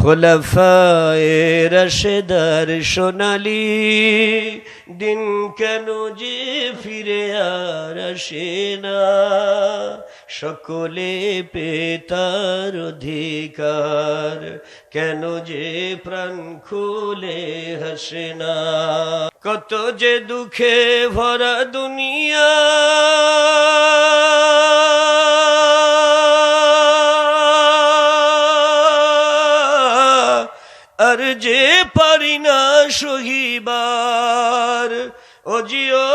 খোলাফায়ে রশেদার সোনালি, দিন কেন যে ফিরে আর আসে না? সকলে পেতার অধিকার, কেন যে প্রাণ খুলে হাসে না? কত যে দুঃখে ভরা দুনিয়া আর যে পারি না সহিবার, ও জিও।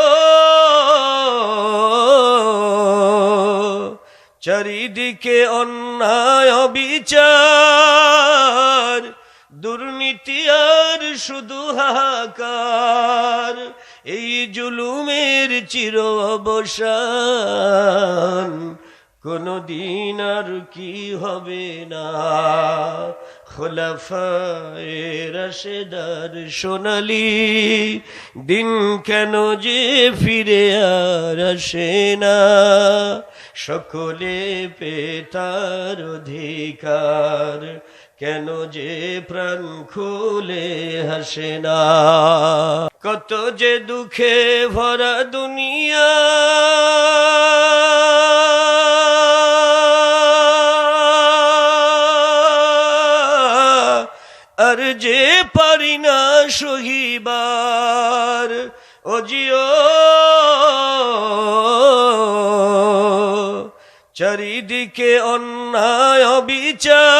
চারিদিকে অন্যায় বিচার দুর্নীতি আর শুধু হাহাকার, এই জুলুমের চির অবসান কোনো দিন আর কি হবে না। খোলাফায়ে রশেদার সোনালি, দিন কেন যে ফিরে আর আসে না? সকলে পেতার অধিকার, কেন যে প্রাণ খুলে হাসে না? কত যে দুঃখে ভরা দুনিয়া আর যে পারি না সহিবার, ও জিও। চারিদিকে অন্যায় বিচার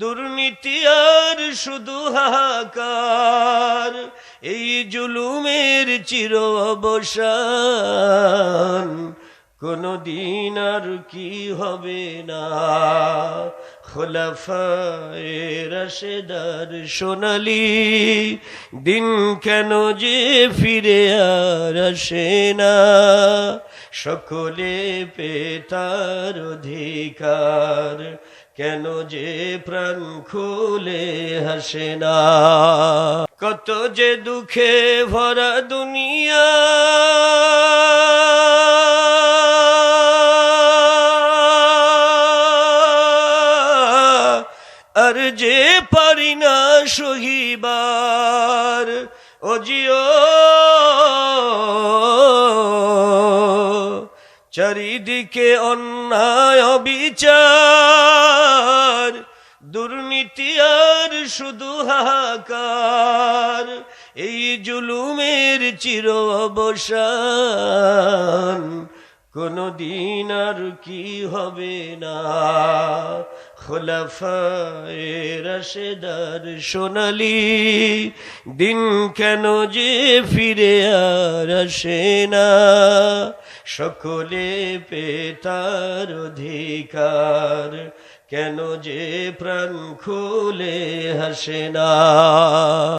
দুর্নীতি আর শুধু হাহাকার, এই জুলুমের চির অবসান। কোনো দিন আর কি হবে না। খোলাফায়ে রশেদার সোনালি, দিন কেন যে ফিরে আর আসে না। সকলে পেতার অধিকার, কেন যে প্রাণ খুলে হাসে না। কত যে দুঃখে ভরা দুনিয়া আর যে পারি না সহিবার, ও জিও। চারিদিকে অন্যায় বিচার দুর্নীতি আর শুধু হাহাকার, এই জুলুমের চির অবসান। কোনো দিন আর কি হবে না। খোলাফায়ে রশেদার সোনালি, দিন কেন যে ফিরে আর আসে না। সকলে পেতার অধিকার, কেন যে প্রাণ খুলে হাসে না।